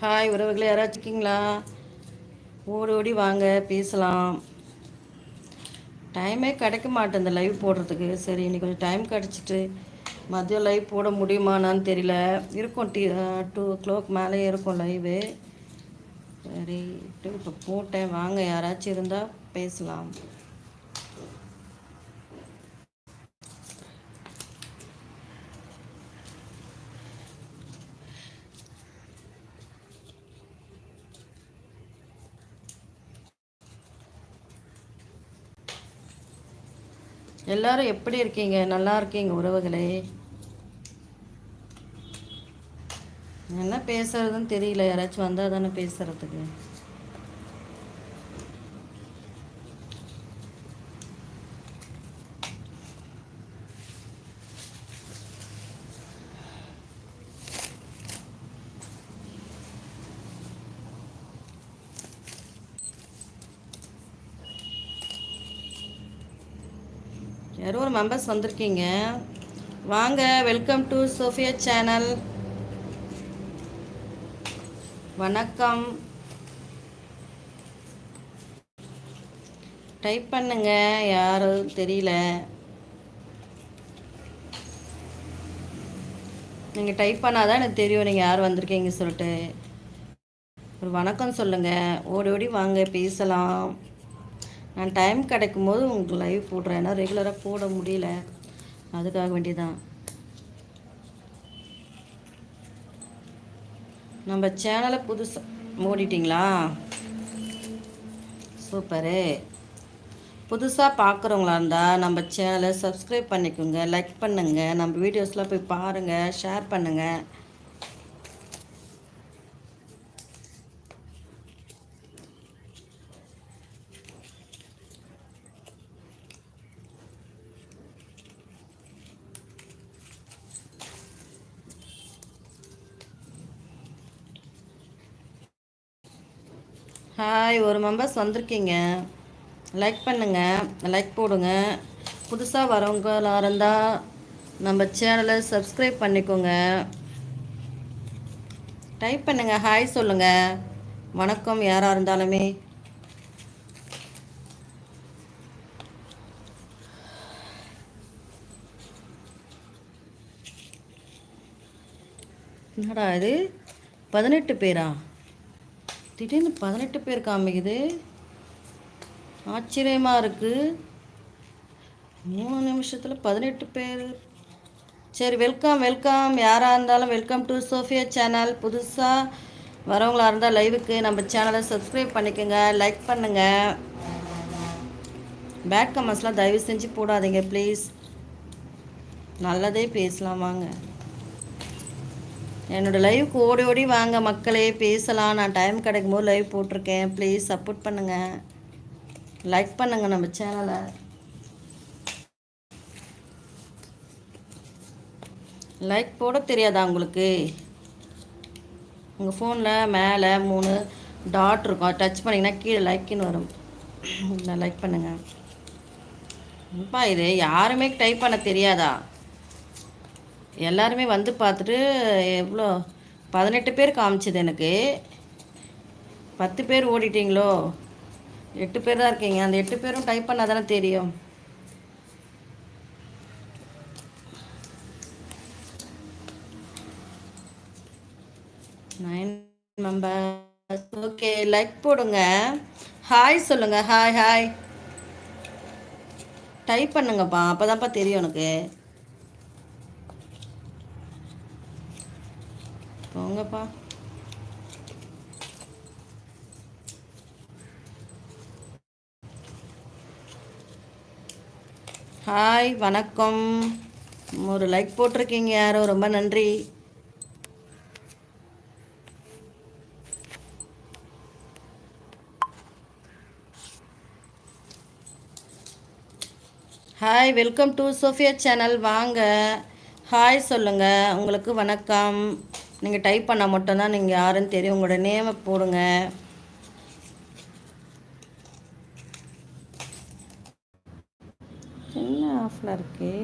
Hi உறவுகளை யாராச்சும் இருக்கீங்களா? ஓடி ஓடி வாங்க பேசலாம். டைமே கிடைக்க மாட்டேன் இந்த லைவ் போடுறதுக்கு. சரி இன்னைக்கு கொஞ்சம் டைம் கிடச்சிட்டு மதியம் லைவ் போட முடியுமானான்னு தெரியல. இருக்கும் டி டூ ஓ கிளாக் மேலே இருக்கும் லைவு சரி இப்போ போட்டேன். வாங்க யாராச்சும் இருந்தால் பேசலாம். எல்லாரும் எப்படி இருக்கீங்க? நல்லா இருக்கீங்க உறவுகளே. என்ன பேசுறதுன்னு தெரியல. யாராச்சும் வந்தால் தானே பேசுறதுக்கு. யாரோ ஒரு மெம்பர்ஸ் வந்திருக்கீங்க. வாங்க வெல்கம் டு சோஃபியா சேனல் வணக்கம். டைப் பண்ணுங்க யாரும் தெரியல. நீங்கள் டைப் பண்ணாதான் எனக்கு தெரியும் நீங்கள் யார் வந்திருக்கீங்க சொல்லிட்டு. ஒரு வணக்கம் சொல்லுங்கள் ஓடி ஓடி வாங்க பேசலாம். நான் டைம் கிடைக்கும் போது உங்களுக்கு லைவ் போடுறேன். ஏன்னா ரெகுலராக போட முடியல. அதுக்காக வேண்டிதான் நம்ம சேனலை புதுசாக மூடிட்டிங்களா? சூப்பரு புதுசாக பார்க்குறவங்களா இருந்தால் நம்ம சேனலை சப்ஸ்கிரைப் பண்ணிக்கோங்க லைக் பண்ணுங்கள் நம்ம வீடியோஸ்லாம் போய் பாருங்கள் ஷேர் பண்ணுங்கள் ஹாய் ஒரு மெம்பர்ஸ் வந்திருக்கீங்க. லைக் பண்ணுங்கள் லைக் போடுங்க. புதுசாக வரவங்களாக இருந்தால் நம்ம சேனலை சப்ஸ்கிரைப் பண்ணிக்கோங்க. டைப் பண்ணுங்கள் ஹாய் சொல்லுங்கள் வணக்கம் யாராக இருந்தாலுமே. என்னடா இது? பதினெட்டு பேரா? திடீர்னு பதினெட்டு பேர் காமிக்குது. ஆச்சரியமாக இருக்குது மூணு நிமிஷத்தில் பதினெட்டு பேர். சரி வெல்கம் வெல்கம் யாராக இருந்தாலும் வெல்கம் டு சோஃபியா சேனல் புதுசாக வரவங்களாக இருந்தால் லைவுக்கு நம்ம சேனலை சப்ஸ்கிரைப் பண்ணிக்கோங்க லைக் பண்ணுங்கள் பேக் கமெண்ட்ஸ்லாம் தயவு செஞ்சு போடாதீங்க ப்ளீஸ் நல்லதே பேசலாம் வாங்க. என்னோடய லைவுக்கு ஓடி ஓடி வாங்க மக்களே பேசலாம். நான் டைம் கிடைக்கும் போது லைவ் போட்டிருக்கேன். ப்ளீஸ் சப்போர்ட் பண்ணுங்கள் லைக் பண்ணுங்கள் நம்ம சேனலை லைக் போட தெரியாதா உங்களுக்கு? உங்கள் ஃபோனில் மேலே மூணு டாட் இருக்கும். டச் பண்ணிங்கன்னா கீழே லைக்குன்னு வரும். லைக் பண்ணுங்கள் இப்போ இது யாருமே டைப் பண்ண தெரியாதா? எல்லாருமே வந்து பார்த்துட்டு எவ்வளோ? பதினெட்டு பேர் காமிச்சது எனக்கு. பத்து பேர் ஓடிட்டீங்களோ? எட்டு பேர் தான் இருக்கீங்க. அந்த எட்டு பேரும் டைப் பண்ணால் தானே தெரியும். நைன் மெம்பர்ஸ் ஓகே லைக் போடுங்க. ஹாய் சொல்லுங்க. ஹாய் ஹாய் டைப் பண்ணுங்கப்பா. அப்போ தான்ப்பா தெரியும் எனக்கு. போங்கப்பா ஹாய் வணக்கம். ஒரு லைக் போட்டிருக்கீங்க யாரோ? ரொம்ப நன்றி. Hi welcome to Sophia channel வாங்க. ஹாய் சொல்லுங்கள் உங்களுக்கு வணக்கம். நீங்கள் டைப் பண்ணால் மட்டும்தான் நீங்கள் யாருன்னு தெரியும். உங்களோட நேமை போடுங்க. என்ன ஆஃபில் இருக்குது